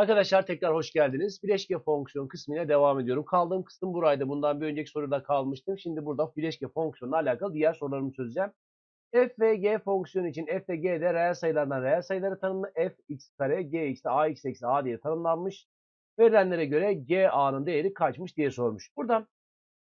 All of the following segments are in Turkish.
Arkadaşlar tekrar hoş geldiniz. Bileşke fonksiyon kısmına devam ediyorum. Kaldığım kısım buraydı. Bundan bir önceki soruda kalmıştım. Şimdi burada bileşke fonksiyonla alakalı diğer sorularımı çözeceğim. f ve g fonksiyonu için f ve g de reel sayılardan reel sayıları tanımlı. f x kare g x de ax eksi a diye tanımlanmış. Verilenlere göre g a'nın değeri kaçmış diye sormuş. Buradan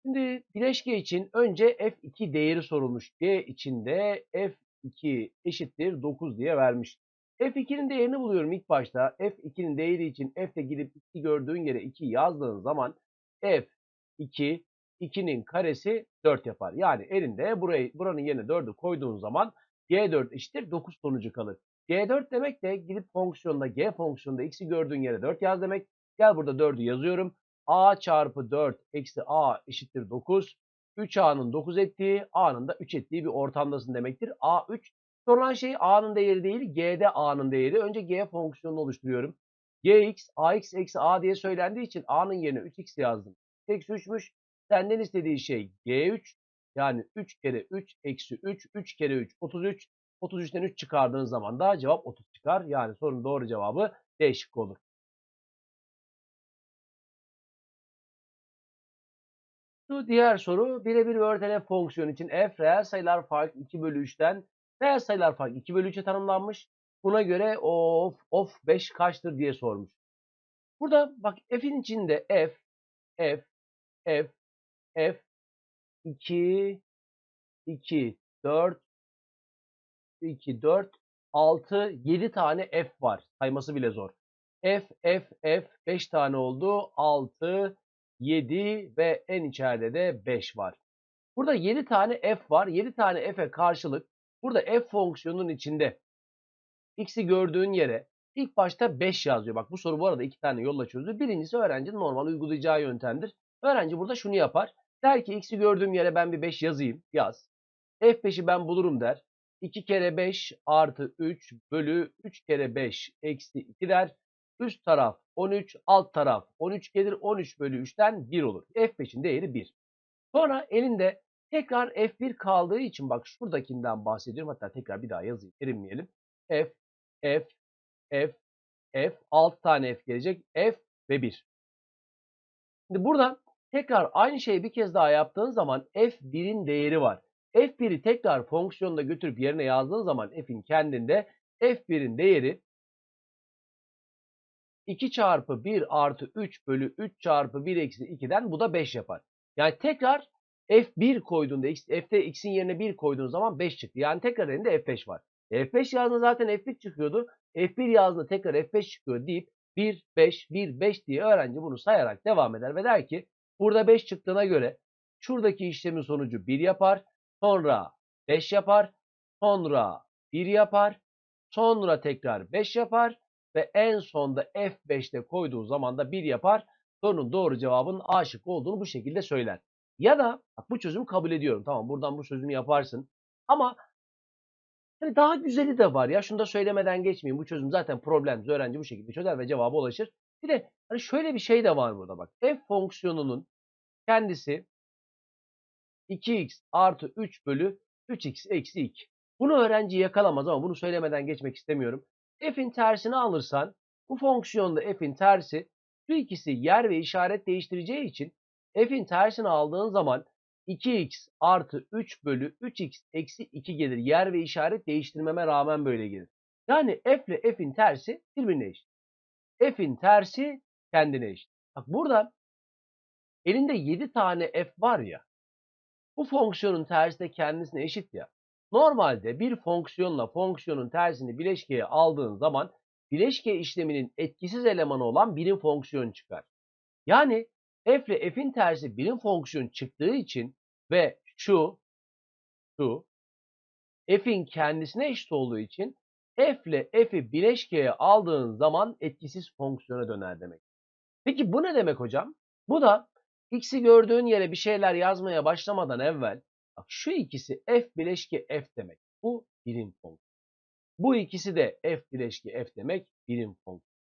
şimdi bileşke için önce f2 değeri sorulmuş. g için de f2 eşittir 9 diye vermiş. F2'nin değerini buluyorum ilk başta. F2'nin değeri için F'de gidip 2 gördüğün yere 2 yazdığın zaman F2 2'nin karesi 4 yapar. Yani elinde burayı buranın yerine 4'ü koyduğun zaman G4 eşittir 9 sonucu kalır. G4 demek de gidip fonksiyonda G fonksiyonda x'i gördüğün yere 4 yaz demek. Gel burada 4'ü yazıyorum. A çarpı 4 eksi A eşittir 9. 3A'nın 9 ettiği, A'nın da 3 ettiği bir ortamdasın demektir. A3 Sorulan şey A'nın değeri değil, G'de A'nın değeri. Önce G fonksiyonunu oluşturuyorum. Gx, Ax eksi A diye söylendiği için A'nın yerine 3x yazdım. Eksi 3'müş. Senden istediği şey G3. Yani 3 kere 3 eksi 3, 3 kere 3, 33. 33'ten 3 çıkardığın zaman da cevap 30 çıkar. Yani sorunun doğru cevabı D şıkkı olur. Şu diğer soru birebir ve örtelen fonksiyon için f reel sayılar fark 2 bölü 3'ten Reel sayılar fark 2 bölü 3'e tanımlanmış. Buna göre of of 5 kaçtır diye sormuş. Burada bak f'in içinde f, f, f, f, 2, 2, 4, 2, 4, 6, 7 tane f var. Sayması bile zor. F, F, F 5 tane oldu. 6, 7 ve en içeride de 5 var. Burada 7 tane f var. 7 tane f'e karşılık Burada f fonksiyonunun içinde x'i gördüğün yere ilk başta 5 yazıyor. Bak bu soru bu arada iki tane yolla çözdü. Birincisi öğrencinin normal uygulayacağı yöntemdir. Öğrenci burada şunu yapar. Der ki x'i gördüğüm yere ben bir 5 yazayım. Yaz. F5'i ben bulurum der. 2 kere 5 artı 3 bölü 3 kere 5 eksi 2 der. Üst taraf 13, alt taraf 13 gelir. 13 bölü 3'ten 1 olur. F5'in değeri 1. Sonra elinde Tekrar F1 kaldığı için bak şuradakinden bahsediyorum. Hatta tekrar bir daha yazayım. Erinmeyelim. F, F, F, F. 6 tane F gelecek. F ve 1. Şimdi buradan tekrar aynı şeyi bir kez daha yaptığın zaman F1'in değeri var. F1'i tekrar fonksiyonda götürüp yerine yazdığın zaman F'in kendinde F1'in değeri 2 çarpı 1 artı 3 bölü 3 çarpı 1 eksi 2'den bu da 5 yapar. Yani tekrar F1 koyduğunda x, F'te x'in yerine 1 koyduğun zaman 5 çıktı. Yani tekrar elinde F5 var. F5 yazdığında zaten F1 çıkıyordu. F1 yazdığında tekrar F5 çıkıyor deyip 1, 5, 1, 5 diye öğrenci bunu sayarak devam eder ve der ki burada 5 çıktığına göre şuradaki işlemin sonucu 1 yapar, sonra 5 yapar, sonra 1 yapar, sonra tekrar 5 yapar ve en sonda F5'te koyduğu zaman da 1 yapar. Sorunun doğru cevabının A şıkkı olduğunu bu şekilde söyler. Ya da bak bu çözümü kabul ediyorum. Tamam buradan bu çözümü yaparsın. Ama hani daha güzeli de var ya. Şunu da söylemeden geçmeyeyim. Bu çözüm zaten problemsiz. Öğrenci bu şekilde çözer ve cevaba ulaşır. Bir de hani şöyle bir şey de var burada bak. F fonksiyonunun kendisi 2x artı 3 bölü 3x eksi 2. Bunu öğrenci yakalamaz ama bunu söylemeden geçmek istemiyorum. F'in tersini alırsan bu fonksiyonda f'in tersi şu ikisi yer ve işaret değiştireceği için f'in tersini aldığın zaman 2x artı 3 bölü 3x eksi 2 gelir. Yer ve işaret değiştirmeme rağmen böyle gelir. Yani f ile f'in tersi birbirine eşit. f'in tersi kendine eşit. Bak burada elinde 7 tane f var ya. Bu fonksiyonun tersi de kendisine eşit ya. Normalde bir fonksiyonla fonksiyonun tersini bileşkeye aldığın zaman bileşke işleminin etkisiz elemanı olan birim fonksiyon çıkar. Yani f ile f'in tersi birim fonksiyon çıktığı için ve şu şu f'in kendisine eşit olduğu için f ile f'i bileşkeye aldığın zaman etkisiz fonksiyona döner demek. Peki bu ne demek hocam? Bu da x'i gördüğün yere bir şeyler yazmaya başlamadan evvel bak şu ikisi f bileşke f demek. Bu birim fonksiyon. Bu ikisi de f bileşke f demek birim fonksiyon.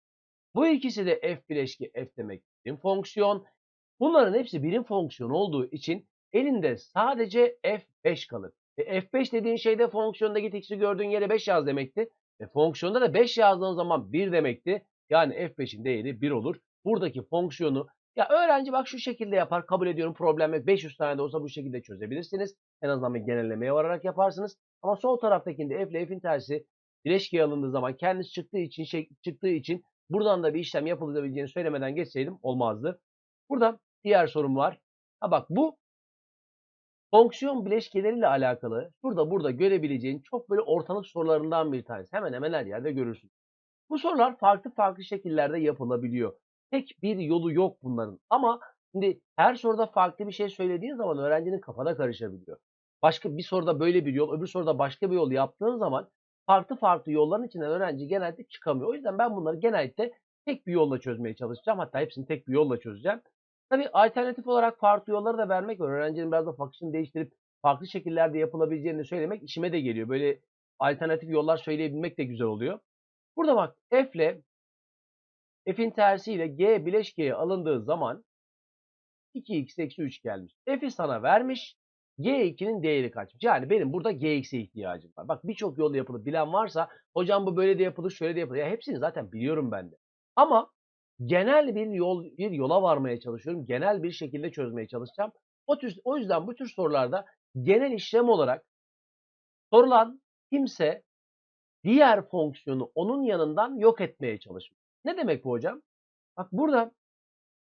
Bu ikisi de f bileşke f demek birim fonksiyon. Bunların hepsi birim fonksiyon olduğu için elinde sadece f5 kalır. E f5 dediğin şeyde fonksiyonda git x'i gördüğün yere 5 yaz demekti. E fonksiyonda da 5 yazdığın zaman 1 demekti. Yani f5'in değeri 1 olur. Buradaki fonksiyonu ya öğrenci bak şu şekilde yapar kabul ediyorum problem yok. 500 tane de olsa bu şekilde çözebilirsiniz. En azından bir genellemeye vararak yaparsınız. Ama sol taraftakinde f ile f'in tersi bileşkeye alındığı zaman kendisi çıktığı için şey, çıktığı için buradan da bir işlem yapılabileceğini söylemeden geçseydim olmazdı. Burada diğer sorum var. Ha bak bu fonksiyon bileşkeleriyle alakalı burada burada görebileceğin çok böyle ortalık sorularından bir tanesi. Hemen hemen her yerde görürsün. Bu sorular farklı farklı şekillerde yapılabiliyor. Tek bir yolu yok bunların. Ama şimdi her soruda farklı bir şey söylediğin zaman öğrencinin kafada karışabiliyor. Başka bir soruda böyle bir yol, öbür soruda başka bir yol yaptığın zaman farklı farklı yolların içinden öğrenci genelde çıkamıyor. O yüzden ben bunları genellikle tek bir yolla çözmeye çalışacağım. Hatta hepsini tek bir yolla çözeceğim. Tabii alternatif olarak farklı yolları da vermek var. Öğrencinin biraz da bakışını değiştirip farklı şekillerde yapılabileceğini söylemek işime de geliyor. Böyle alternatif yollar söyleyebilmek de güzel oluyor. Burada bak f ile f'in tersiyle g bileşkeye alındığı zaman 2x eksi 3 gelmiş. F'i sana vermiş. G2'nin değeri kaçmış. Yani benim burada Gx'e ihtiyacım var. Bak birçok yolda yapılır. Bilen varsa hocam bu böyle de yapılır, şöyle de yapılır. Ya hepsini zaten biliyorum ben de. Ama genel bir yol bir yola varmaya çalışıyorum. Genel bir şekilde çözmeye çalışacağım. O, tür, o yüzden bu tür sorularda genel işlem olarak sorulan kimse diğer fonksiyonu onun yanından yok etmeye çalışmış. Ne demek bu hocam? Bak burada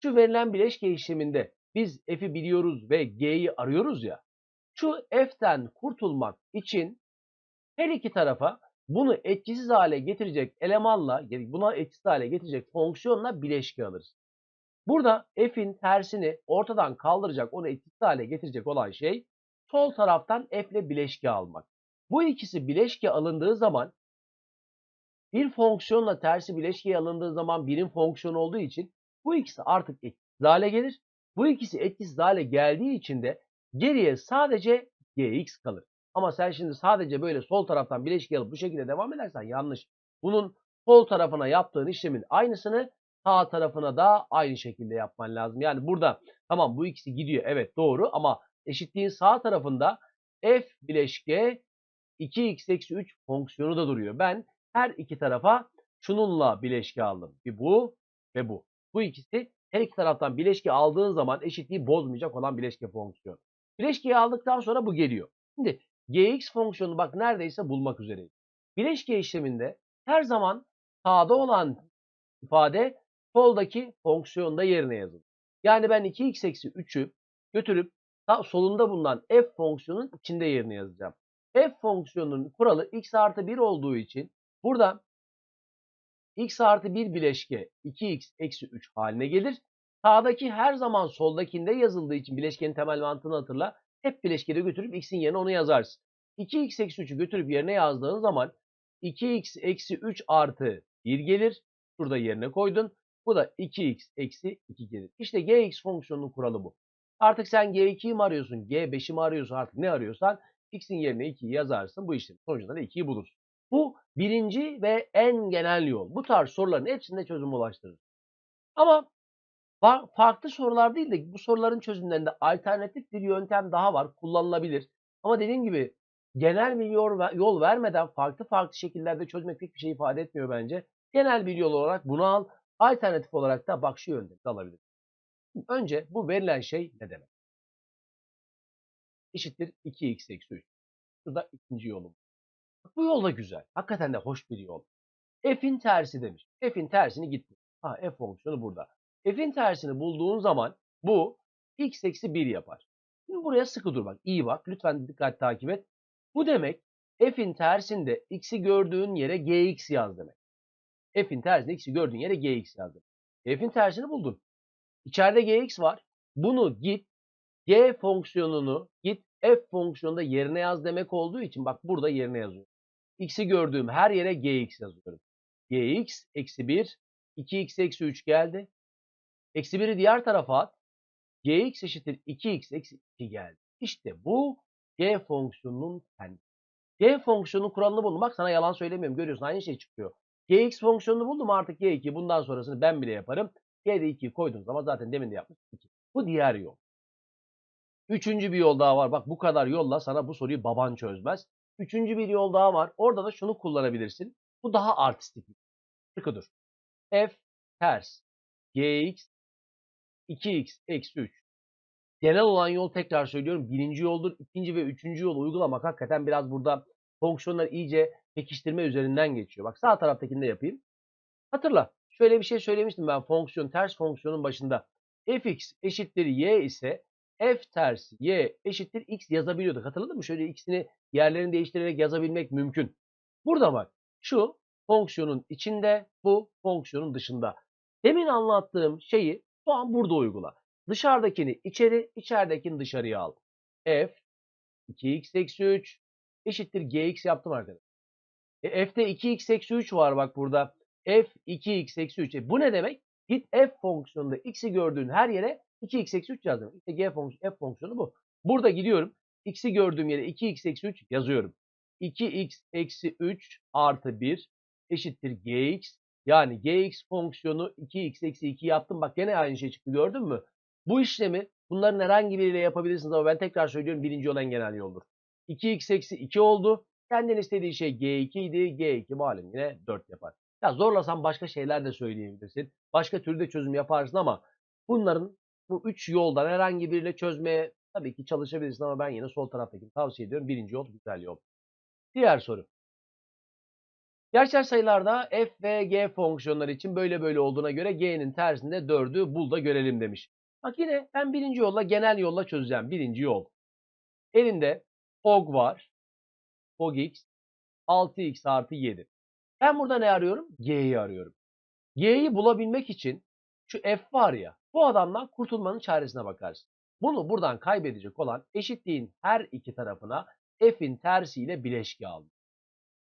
şu verilen bileşke işleminde biz f'i biliyoruz ve g'yi arıyoruz ya. Şu f'ten kurtulmak için her iki tarafa bunu etkisiz hale getirecek elemanla, buna etkisiz hale getirecek fonksiyonla bileşke alırız. Burada f'in tersini ortadan kaldıracak, onu etkisiz hale getirecek olan şey sol taraftan f ile bileşke almak. Bu ikisi bileşke alındığı zaman bir fonksiyonla tersi bileşkeye alındığı zaman birin fonksiyonu olduğu için bu ikisi artık etkisiz hale gelir. Bu ikisi etkisiz hale geldiği için de geriye sadece gx kalır. Ama sen şimdi sadece böyle sol taraftan bileşke alıp bu şekilde devam edersen yanlış. Bunun sol tarafına yaptığın işlemin aynısını sağ tarafına da aynı şekilde yapman lazım. Yani burada tamam bu ikisi gidiyor evet doğru ama eşitliğin sağ tarafında f bileşke 2x eksi 3 fonksiyonu da duruyor. Ben her iki tarafa şununla bileşke aldım. Bir bu ve bu. Bu ikisi her iki taraftan bileşke aldığın zaman eşitliği bozmayacak olan bileşke fonksiyonu. Bileşkeyi aldıktan sonra bu geliyor. Şimdi gx fonksiyonu bak neredeyse bulmak üzereyiz. Bileşke işleminde her zaman sağda olan ifade soldaki fonksiyonda yerine yazılır. Yani ben 2x eksi 3'ü götürüp solunda bulunan f fonksiyonun içinde yerine yazacağım. f fonksiyonunun kuralı x artı 1 olduğu için burada x artı 1 bileşke 2x eksi 3 haline gelir. Sağdaki her zaman soldakinde yazıldığı için bileşkenin temel mantığını hatırla. Hep bileşkede götürüp x'in yerine onu yazarsın. 2x eksi 3'ü götürüp yerine yazdığın zaman 2x eksi 3 artı 1 gelir. Şurada yerine koydun. Bu da 2x eksi 2 gelir. İşte gx fonksiyonunun kuralı bu. Artık sen g2'yi mi arıyorsun, g5'i mi arıyorsun artık ne arıyorsan x'in yerine 2'yi yazarsın. Bu işlemin sonucunda da 2'yi bulursun. Bu birinci ve en genel yol. Bu tarz soruların hepsinde çözüm ulaştırır. Ama farklı sorular değil de bu soruların çözümlerinde alternatif bir yöntem daha var. Kullanılabilir. Ama dediğim gibi genel bir yol vermeden farklı farklı şekillerde çözmek pek bir şey ifade etmiyor bence. Genel bir yol olarak bunu al. Alternatif olarak da bak şu yöntemi alabilir. Önce bu verilen şey ne demek? Eşittir 2x eksi 3. Şurada ikinci yolum. Bu yol da güzel. Hakikaten de hoş bir yol. F'in tersi demiş. F'in tersini gitti. Ha F fonksiyonu burada. F'in tersini bulduğun zaman bu x eksi 1 yapar. Şimdi buraya sıkı dur bak. İyi bak. Lütfen dikkat takip et. Bu demek f'in tersinde x'i gördüğün yere gx yaz demek. f'in tersinde x'i gördüğün yere gx yaz demek. f'in tersini buldun. İçeride gx var. Bunu git g fonksiyonunu git f fonksiyonunda yerine yaz demek olduğu için bak burada yerine yazıyorum. x'i gördüğüm her yere gx yazıyorum. gx eksi 1 2x eksi 3 geldi. Eksi 1'i diğer tarafa at. gx eşittir 2x eksi 2 geldi. İşte bu g fonksiyonunun kendisi. g fonksiyonunun kuralını buldum. Bak sana yalan söylemiyorum. Görüyorsun aynı şey çıkıyor. gx fonksiyonunu buldum artık g2. Bundan sonrasını ben bile yaparım. g'de 2'yi koyduğum zaman zaten demin de yapmış 2. Bu diğer yol. Üçüncü bir yol daha var. Bak bu kadar yolla sana bu soruyu baban çözmez. Üçüncü bir yol daha var. Orada da şunu kullanabilirsin. Bu daha artistik. Sıkı dur. F ters gx 2x eksi 3. Genel olan yol tekrar söylüyorum birinci yoldur. İkinci ve üçüncü yolu uygulamak hakikaten biraz burada fonksiyonlar iyice pekiştirme üzerinden geçiyor. Bak sağ taraftakini de yapayım. Hatırla. Şöyle bir şey söylemiştim ben fonksiyon ters fonksiyonun başında. fx eşittir y ise f ters y eşittir x yazabiliyorduk. Hatırladın mı? Şöyle x'ini yerlerini değiştirerek yazabilmek mümkün. Burada bak şu fonksiyonun içinde bu fonksiyonun dışında. Demin anlattığım şeyi şu an burada uygula. Dışarıdakini içeri, içeridekini dışarıya al. f 2x eksi 3 eşittir gx yaptım arkadaşlar. E, f'de 2x eksi 3 var bak burada. f 2x eksi 3. E, bu ne demek? Git f fonksiyonunda x'i gördüğün her yere 2x eksi 3 yaz demek. İşte g fonksiyonu, f fonksiyonu bu. Burada gidiyorum. x'i gördüğüm yere 2x eksi 3 yazıyorum. 2x eksi 3 artı 1 eşittir gx. Yani gx fonksiyonu 2x eksi 2 yaptım. Bak gene aynı şey çıktı gördün mü? Bu işlemi bunların herhangi biriyle yapabilirsiniz ama ben tekrar söylüyorum birinci olan genel yoldur. 2x eksi 2 oldu. Kendin istediği şey G2 idi. G2 malum yine 4 yapar. Ya zorlasan başka şeyler de söyleyebilirsin. Başka türde çözüm yaparsın ama bunların bu 3 yoldan herhangi biriyle çözmeye tabii ki çalışabilirsin ama ben yine sol taraftakini tavsiye ediyorum. Birinci yol güzel yol. Diğer soru. Gerçel sayılarda f ve g fonksiyonları için böyle böyle olduğuna göre g'nin tersinde 4'ü bul da görelim demiş. Bak yine ben birinci yolla genel yolla çözeceğim. Birinci yol. Elinde fog var. Fog x 6x artı 7. Ben burada ne arıyorum? G'yi arıyorum. G'yi bulabilmek için şu f var ya bu adamdan kurtulmanın çaresine bakarsın. Bunu buradan kaybedecek olan eşitliğin her iki tarafına f'in tersiyle bileşke aldım.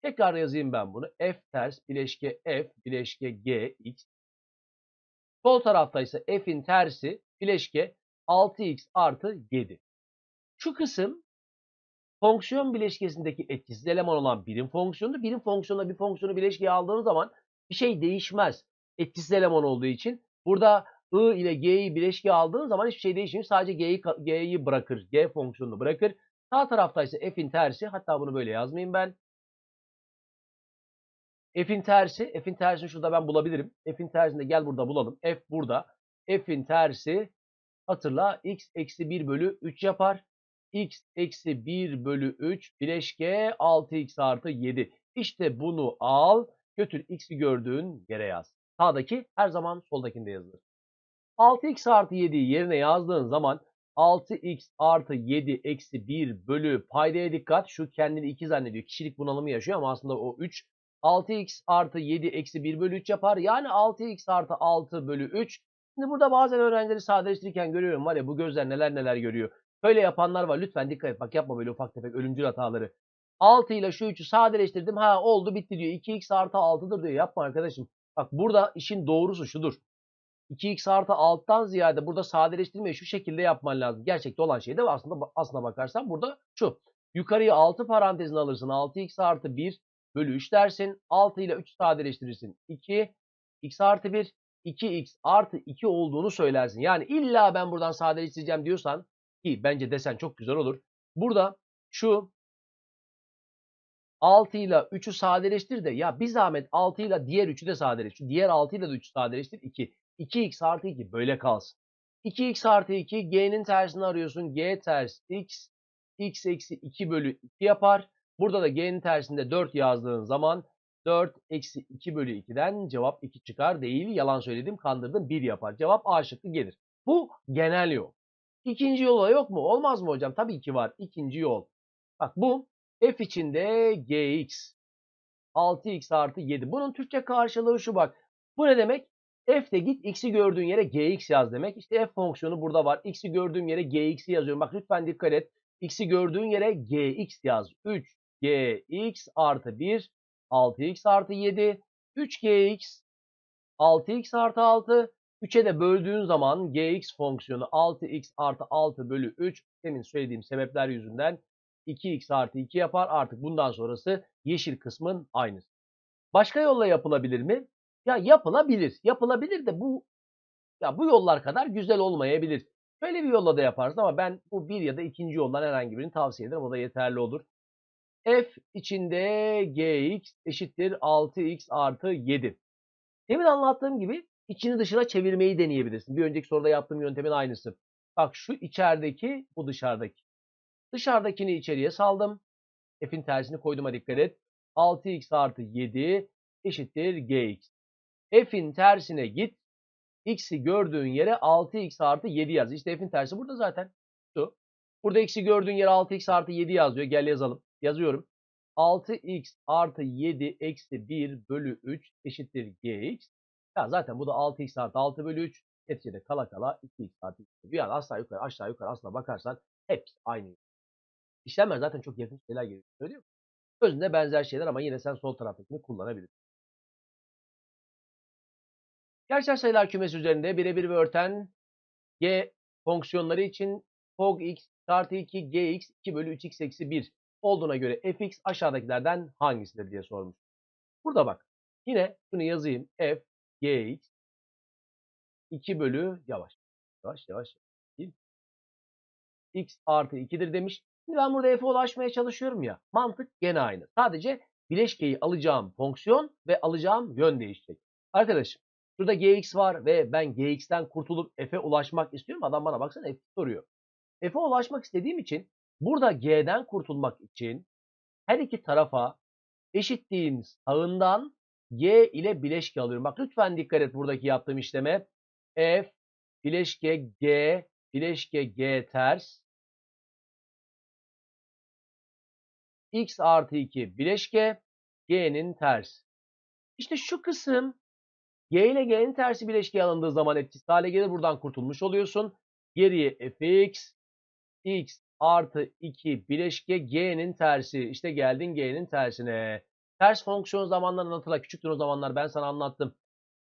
Tekrar yazayım ben bunu. f ters bileşke f bileşke g x. Sol tarafta ise f'in tersi bileşke 6x artı 7. Şu kısım fonksiyon bileşkesindeki etkisiz eleman olan birim fonksiyonu. Birim fonksiyonla bir fonksiyonu bileşkeye aldığınız zaman bir şey değişmez. Etkisiz eleman olduğu için. Burada I ile G'yi bileşkeye aldığın zaman hiçbir şey değişmiyor. Sadece G'yi G'yi bırakır. G fonksiyonunu bırakır. Sağ tarafta ise F'in tersi. Hatta bunu böyle yazmayayım ben. F'in tersi. F'in tersini şurada ben bulabilirim. F'in tersini de gel burada bulalım. F burada. F'in tersi hatırla x eksi 1 bölü 3 yapar. x eksi 1 bölü 3 bileşke 6x artı 7. İşte bunu al götür x'i gördüğün yere yaz. Sağdaki her zaman soldakinde yazılır. 6x artı 7'yi yerine yazdığın zaman 6x artı 7 eksi 1 bölü paydaya dikkat. Şu kendini 2 zannediyor. Kişilik bunalımı yaşıyor ama aslında o 3. 6x artı 7 eksi 1 bölü 3 yapar. Yani 6x artı 6 bölü 3. Şimdi burada bazen öğrencileri sadeleştirirken görüyorum var ya bu gözler neler neler görüyor. Böyle yapanlar var. Lütfen dikkat et. Bak yapma böyle ufak tefek ölümcül hataları. 6 ile şu 3'ü sadeleştirdim. Ha oldu bitti diyor. 2x artı 6'dır diyor. Yapma arkadaşım. Bak burada işin doğrusu şudur. 2x artı 6'dan ziyade burada sadeleştirmeyi şu şekilde yapman lazım. Gerçekte olan şey de aslında aslına bakarsan burada şu. Yukarıya 6 parantezini alırsın. 6x artı 1 bölü 3 dersin. 6 ile 3 sadeleştirirsin. 2 x artı 1 2x artı 2 olduğunu söylersin. Yani illa ben buradan sadeleştireceğim diyorsan ki bence desen çok güzel olur. Burada şu 6 ile 3'ü sadeleştir de ya bir zahmet 6 ile diğer 3'ü de sadeleştir. Diğer 6 ile de 3'ü sadeleştir 2. 2x artı 2 böyle kalsın. 2x artı 2 g'nin tersini arıyorsun. g ters x x eksi 2 bölü 2 yapar. Burada da g'nin tersinde 4 yazdığın zaman 4 eksi 2 bölü 2'den cevap 2 çıkar değil. Yalan söyledim kandırdım 1 yapar. Cevap A şıkkı gelir. Bu genel yol. İkinci yola yok mu? Olmaz mı hocam? Tabii ki var. İkinci yol. Bak bu f içinde gx. 6x artı 7. Bunun Türkçe karşılığı şu bak. Bu ne demek? F'de git x'i gördüğün yere gx yaz demek. İşte f fonksiyonu burada var. X'i gördüğüm yere gx'i yazıyorum. Bak lütfen dikkat et. X'i gördüğün yere gx yaz. 3 gx artı 1 6x artı 7 3gx 6x artı 6 3'e de böldüğün zaman gx fonksiyonu 6x artı 6 bölü 3 demin söylediğim sebepler yüzünden 2x artı 2 yapar. Artık bundan sonrası yeşil kısmın aynısı. Başka yolla yapılabilir mi? Ya yapılabilir. Yapılabilir de bu ya bu yollar kadar güzel olmayabilir. Böyle bir yolla da yaparsın ama ben bu bir ya da ikinci yoldan herhangi birini tavsiye ederim. O da yeterli olur. F içinde gx eşittir 6x artı 7. Demin anlattığım gibi içini dışına çevirmeyi deneyebilirsin. Bir önceki soruda yaptığım yöntemin aynısı. Bak şu içerideki, bu dışarıdaki. Dışarıdakini içeriye saldım. F'in tersini koyduğuma dikkat et. 6x artı 7 eşittir gx. F'in tersine git. X'i gördüğün yere 6x artı 7 yaz. İşte F'in tersi burada zaten. Şu. Burada x'i gördüğün yere 6x artı 7 yazıyor. Gel yazalım. Yazıyorum. 6x artı 7 eksi 1 bölü 3 eşittir gx. Ya zaten bu da 6x artı 6 bölü 3. Neticede kala kala 2x artı 2. Bir an aşağı yukarı aşağı yukarı aslına bakarsan hepsi aynı. İşlemler zaten çok yakın şeyler geliyor. Musun? Özünde benzer şeyler ama yine sen sol taraftakini kullanabilirsin. Gerçel sayılar kümesi üzerinde birebir ve örten g fonksiyonları için fog x artı 2 gx 2 bölü 3x eksi 1 olduğuna göre fx aşağıdakilerden hangisidir diye sormuş. Burada bak. Yine şunu yazayım. f gx 2 bölü yavaş. Yavaş yavaş. x artı 2'dir demiş. Şimdi ben burada f'e ulaşmaya çalışıyorum ya. Mantık gene aynı. Sadece bileşkeyi alacağım fonksiyon ve alacağım yön değişecek. Arkadaşım şurada gx var ve ben gx'ten kurtulup f'e ulaşmak istiyorum. Adam bana baksana f soruyor. F'e ulaşmak istediğim için burada g'den kurtulmak için her iki tarafa eşitliğin sağından g ile bileşke alıyorum. Bak lütfen dikkat et buradaki yaptığım işleme. f bileşke g bileşke g ters x artı 2 bileşke g'nin ters. İşte şu kısım g ile g'nin tersi bileşkeye alındığı zaman etkisiz hale gelir. Buradan kurtulmuş oluyorsun. Geriye fx x artı 2 bileşke g'nin tersi. İşte geldin g'nin tersine. Ters fonksiyon zamanlarını hatırla. Küçüktür o zamanlar ben sana anlattım.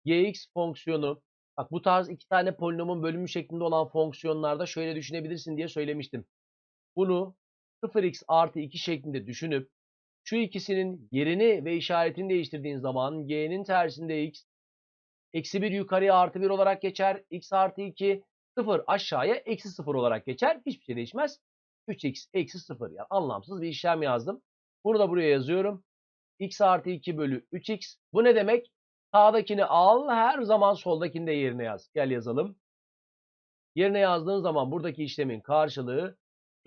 gx fonksiyonu bak bu tarz iki tane polinomun bölümü şeklinde olan fonksiyonlarda şöyle düşünebilirsin diye söylemiştim. Bunu 0x artı 2 şeklinde düşünüp şu ikisinin yerini ve işaretini değiştirdiğin zaman g'nin tersinde x eksi 1 yukarıya artı 1 olarak geçer. x artı 2 0 aşağıya eksi 0 olarak geçer. Hiçbir şey değişmez. 3x eksi 0 yani anlamsız bir işlem yazdım. Bunu da buraya yazıyorum. x artı 2 bölü 3x. Bu ne demek? Sağdakini al her zaman soldakini de yerine yaz. Gel yazalım. Yerine yazdığın zaman buradaki işlemin karşılığı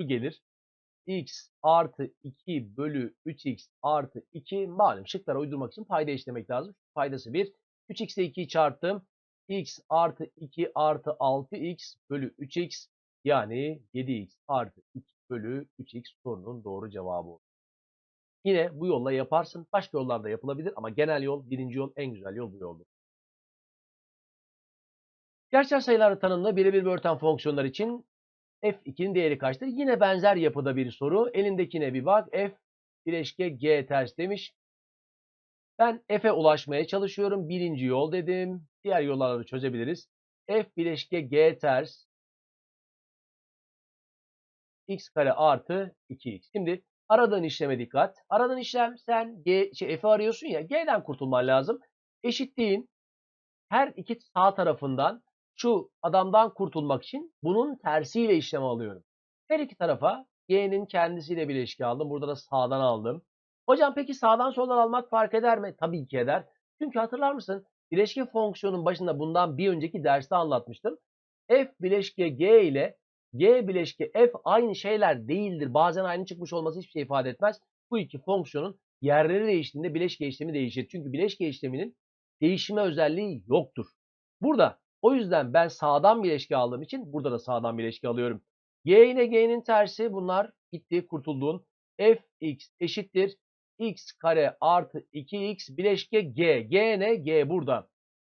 şu gelir x artı 2 bölü 3x artı 2 malum şıklara uydurmak için payda işlemek lazım. Paydası 1. 3x ile 2'yi çarptım. x artı 2 artı 6x bölü 3x yani 7x artı 2 bölü 3x sorunun doğru cevabı olur. Yine bu yolla yaparsın. Başka yollarda yapılabilir ama genel yol, birinci yol, en güzel yol bu yoldur. Gerçel sayılar tanımlı birebir bir örten fonksiyonlar için F2'nin değeri kaçtır? Yine benzer yapıda bir soru. Elindekine bir bak. F bileşke G ters demiş. Ben F'e ulaşmaya çalışıyorum. Birinci yol dedim. Diğer yolları çözebiliriz. F bileşke G ters x kare artı 2x. Şimdi aradığın işleme dikkat. Aradığın işlem sen G, şey, F'i arıyorsun ya G'den kurtulman lazım. Eşitliğin her iki sağ tarafından şu adamdan kurtulmak için bunun tersiyle işlem alıyorum. Her iki tarafa G'nin kendisiyle bileşki aldım. Burada da sağdan aldım. Hocam peki sağdan soldan almak fark eder mi? Tabii ki eder. Çünkü hatırlar mısın? Bileşke fonksiyonun başında bundan bir önceki derste anlatmıştım. F bileşke G ile G bileşke F aynı şeyler değildir. Bazen aynı çıkmış olması hiçbir şey ifade etmez. Bu iki fonksiyonun yerleri değiştiğinde bileşke işlemi değişir. Çünkü bileşke işleminin değişime özelliği yoktur. Burada o yüzden ben sağdan bileşke aldığım için burada da sağdan bileşke alıyorum. G ile G'nin tersi bunlar gitti kurtulduğun. Fx eşittir. x kare artı 2x bileşke G. G ne? G burada.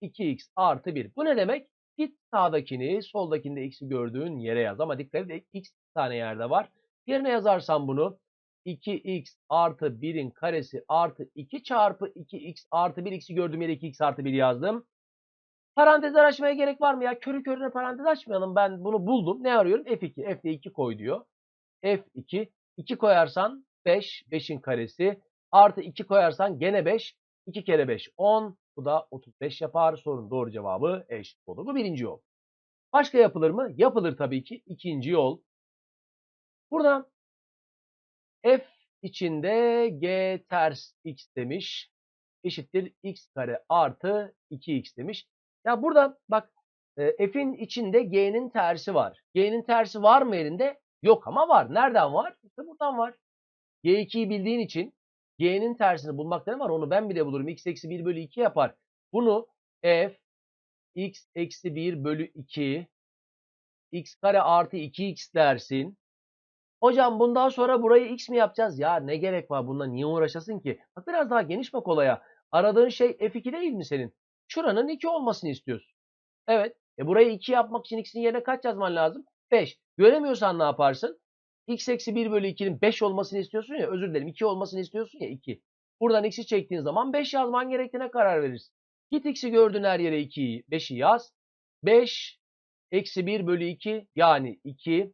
2x artı 1. Bu ne demek? Git sağdakini, soldakinde x'i gördüğün yere yaz. Ama dikkat et x tane yerde var. Yerine yazarsam bunu 2x artı 1'in karesi artı 2 çarpı 2x artı 1 x'i gördüğüm yere 2x artı 1 yazdım. Parantezler açmaya gerek var mı ya? Körü körüne parantez açmayalım. Ben bunu buldum. Ne arıyorum? F2. F'de 2 koy diyor. F2. 2 koyarsan 5. 5'in karesi. Artı 2 koyarsan gene 5. 2 kere 5 10. Bu da 35 yapar. Sorun doğru cevabı eşit olur. Bu birinci yol. Başka yapılır mı? Yapılır tabii ki. İkinci yol. Burada f içinde g ters x demiş. Eşittir x kare artı 2x demiş. Ya burada bak e, f'in içinde g'nin tersi var. G'nin tersi var mı elinde? Yok ama var. Nereden var? İşte buradan var. G2'yi bildiğin için G'nin tersini bulmak ne var? Onu ben bile bulurum. X eksi 1 bölü 2 yapar. Bunu f x eksi 1 bölü 2 x kare artı 2x dersin. Hocam bundan sonra burayı x mi yapacağız? Ya ne gerek var bununla niye uğraşasın ki? Bak biraz daha geniş bak olaya. Aradığın şey f2 değil mi senin? Şuranın 2 olmasını istiyorsun. Evet. E burayı 2 yapmak için x'in yerine kaç yazman lazım? 5. Göremiyorsan ne yaparsın? X eksi 1 bölü 2'nin 5 olmasını istiyorsun ya. Özür dilerim 2 olmasını istiyorsun ya 2. Buradan x'i çektiğin zaman 5 yazman gerektiğine karar verirsin. Git x'i gördüğün her yere 2'yi 5'i yaz. 5 eksi 1 bölü 2 yani 2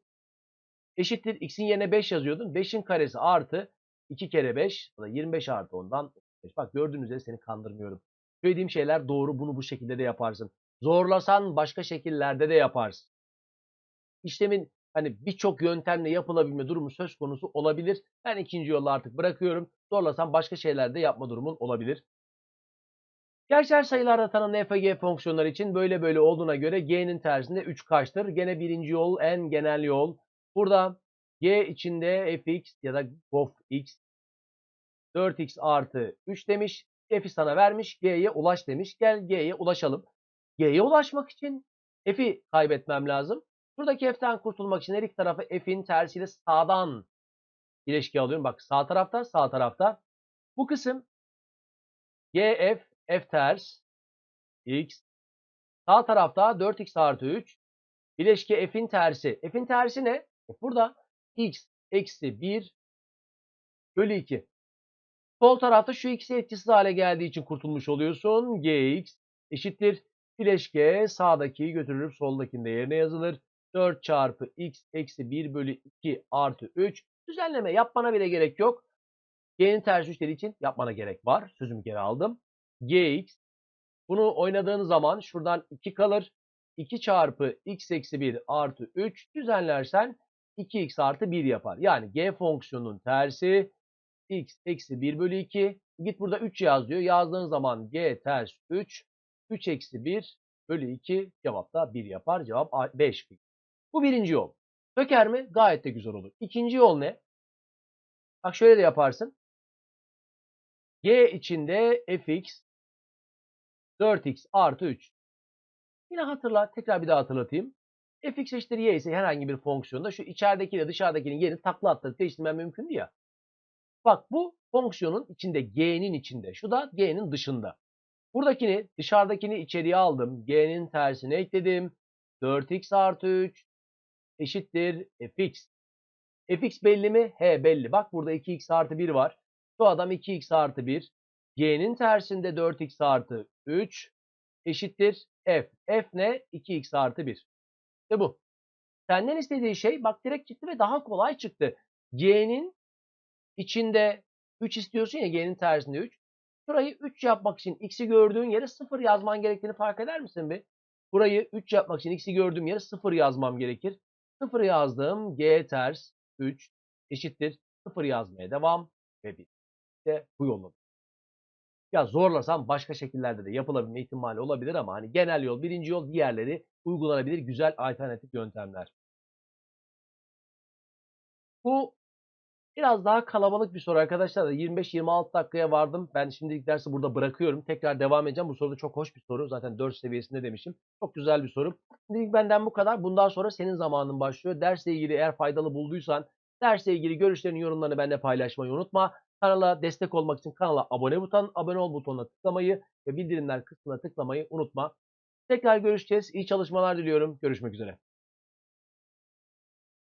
eşittir. X'in yerine 5 yazıyordun. 5'in karesi artı 2 kere 5. O da 25 artı ondan. Bak gördüğünüz üzere seni kandırmıyorum. Söylediğim şeyler doğru. Bunu bu şekilde de yaparsın. Zorlasan başka şekillerde de yaparsın. İşlemin hani birçok yöntemle yapılabilme durumu söz konusu olabilir. Ben ikinci yolu artık bırakıyorum. Zorlasan başka şeylerde yapma durumun olabilir. Gerçel sayılarda tanımlı f g fonksiyonları için böyle böyle olduğuna göre g'nin tersinde 3 kaçtır? Gene birinci yol en genel yol. Burada g içinde fx ya da of x 4x artı 3 demiş. F'i sana vermiş. G'ye ulaş demiş. Gel G'ye ulaşalım. G'ye ulaşmak için F'i kaybetmem lazım. Buradaki F'ten kurtulmak için her iki tarafı F'in tersiyle sağdan ilişki alıyorum. Bak sağ tarafta sağ tarafta. Bu kısım GF F ters X sağ tarafta 4X artı 3 İleşki F'in tersi. F'in tersi ne? Burada X eksi 1 bölü 2. Sol tarafta şu x'i etkisiz hale geldiği için kurtulmuş oluyorsun. Gx eşittir. Bileşke sağdaki götürülüp soldakinin de yerine yazılır. 4 çarpı x eksi 1 bölü 2 artı 3. Düzenleme yapmana bile gerek yok. G'nin ters üçleri için yapmana gerek var. Sözümü geri aldım. Gx bunu oynadığın zaman şuradan 2 kalır. 2 çarpı x eksi 1 artı 3 düzenlersen 2x artı 1 yapar. Yani g fonksiyonunun tersi x eksi 1 bölü 2. Git burada 3 yaz diyor. Yazdığın zaman g ters 3. 3 eksi 1 bölü 2 cevap da 1 yapar. Cevap 5. Bu birinci yol. Söker mi? Gayet de güzel olur. İkinci yol ne? Bak şöyle de yaparsın. g içinde fx 4x artı 3. Yine hatırla. Tekrar bir daha hatırlatayım. fx eşittir y ise herhangi bir fonksiyonda şu içerideki ile dışarıdakinin yerini takla attırıp değiştirmem mümkün ya. Bak bu fonksiyonun içinde g'nin içinde. Şu da g'nin dışında. Buradakini dışarıdakini içeriye aldım. G'nin tersine ekledim. 4x artı 3 eşittir fx. fx belli mi? He belli. Bak burada 2x artı 1 var. Şu adam 2x artı 1. G'nin tersinde 4x artı 3 eşittir f. f ne? 2x artı 1. İşte bu. Senden istediği şey bak direkt çıktı ve daha kolay çıktı. G'nin içinde 3 istiyorsun ya G'nin tersinde 3. Burayı 3 yapmak için x'i gördüğün yere 0 yazman gerektiğini fark eder misin bir? Burayı 3 yapmak için x'i gördüğüm yere 0 yazmam gerekir. 0 yazdım. G ters 3 eşittir. 0 yazmaya devam ve 1. İşte bu yolun. Ya zorlasam başka şekillerde de yapılabilme ihtimali olabilir ama hani genel yol, birinci yol, diğerleri uygulanabilir güzel alternatif yöntemler. Bu Biraz daha kalabalık bir soru arkadaşlar. 25-26 dakikaya vardım. Ben şimdilik dersi burada bırakıyorum. Tekrar devam edeceğim. Bu soru da çok hoş bir soru. Zaten 4 seviyesinde demişim. Çok güzel bir soru. Şimdilik benden bu kadar. Bundan sonra senin zamanın başlıyor. Dersle ilgili eğer faydalı bulduysan dersle ilgili görüşlerini, yorumlarını benimle paylaşmayı unutma. Kanala destek olmak için kanala abone buton, abone ol butonuna tıklamayı ve bildirimler kısmına tıklamayı unutma. Tekrar görüşeceğiz. İyi çalışmalar diliyorum. Görüşmek üzere.